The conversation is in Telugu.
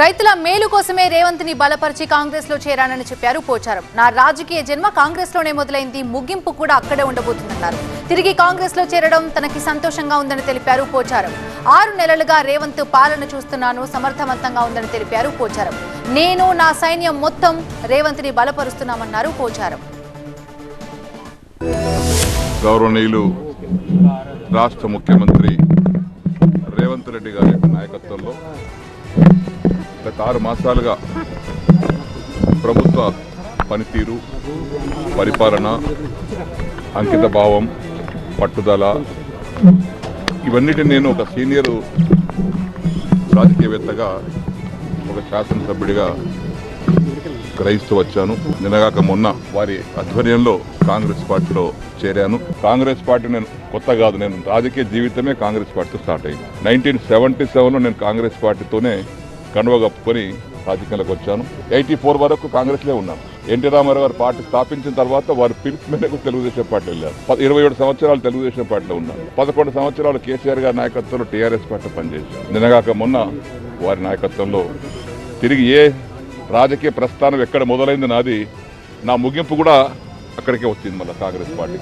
రైతుల మేలు కోసమే రేవంత్ని బలపరిచి కాంగ్రెస్లో చేరానని చెప్పారు పోచారం. నా రాజకీయ జన్మ కాంగ్రెస్లోనే మొదలైంది. ముగింపు కూడా అక్కడే ఉండబోతుందన్నారు. తిరిగి కాంగ్రెస్లో చేరడం తనకి సంతోషంగా ఉందని తెలిపారు పోచారం. ఆరు నెలలుగా రేవంత్ పాలన చూస్తున్నాను సమర్థవంతంగా ఉందని తెలిపారు పోచారం. నేను నా సైన్యం మొత్తం రేవంత్ని బలపరుస్తున్నామన్నారు పోచారం. గౌరవనీయులు రాష్ట్ర ముఖ్యమంత్రి రేవంత్ రెడ్డి గారి నాయకత్వంలో గత ఆరు మాసాలుగా ప్రభుత్వ పనితీరు పరిపాలన అంకిత భావం పట్టుదల ఇవన్నిటిని నేను ఒక సీనియర్ రాజకీయవేత్తగా ఒక శాసనసభ్యుడిగా గ్రహిస్తూ వచ్చాను. నిన్నగాక మొన్న వారి ఆధ్వర్యంలో కాంగ్రెస్ పార్టీలో చేరాను. కాంగ్రెస్ పార్టీ నేను కొత్త కాదు నేను రాజకీయ జీవితమే కాంగ్రెస్ పార్టీతో స్టార్ట్ అయ్యింది నైన్టీన్ సెవెంటీ సెవెన్లో నేను కాంగ్రెస్ పార్టీతోనే కండువ కప్పుకొని రాజకీయాలకు వచ్చాను ఎయిటీ ఫోర్ వరకు కాంగ్రెస్లే ఉన్నాను. ఎన్టీ రామారావు గారు పార్టీ స్థాపించిన తర్వాత వారి పిలుపు మేరకు తెలుగుదేశం పార్టీ వెళ్ళారు ఇరవై ఏడు సంవత్సరాలు తెలుగుదేశం పార్టీలో ఉన్నారు. పదకొండు సంవత్సరాలు కేసీఆర్ గారి నాయకత్వంలో టీఆర్ఎస్ పార్టీ పనిచేశారు నిన్నగాక మొన్న వారి నాయకత్వంలో తిరిగి ఏ రాజకీయ ప్రస్థానం ఎక్కడ మొదలైంది నాది నా ముగింపు కూడా అక్కడికే వచ్చింది మళ్ళీ కాంగ్రెస్ పార్టీ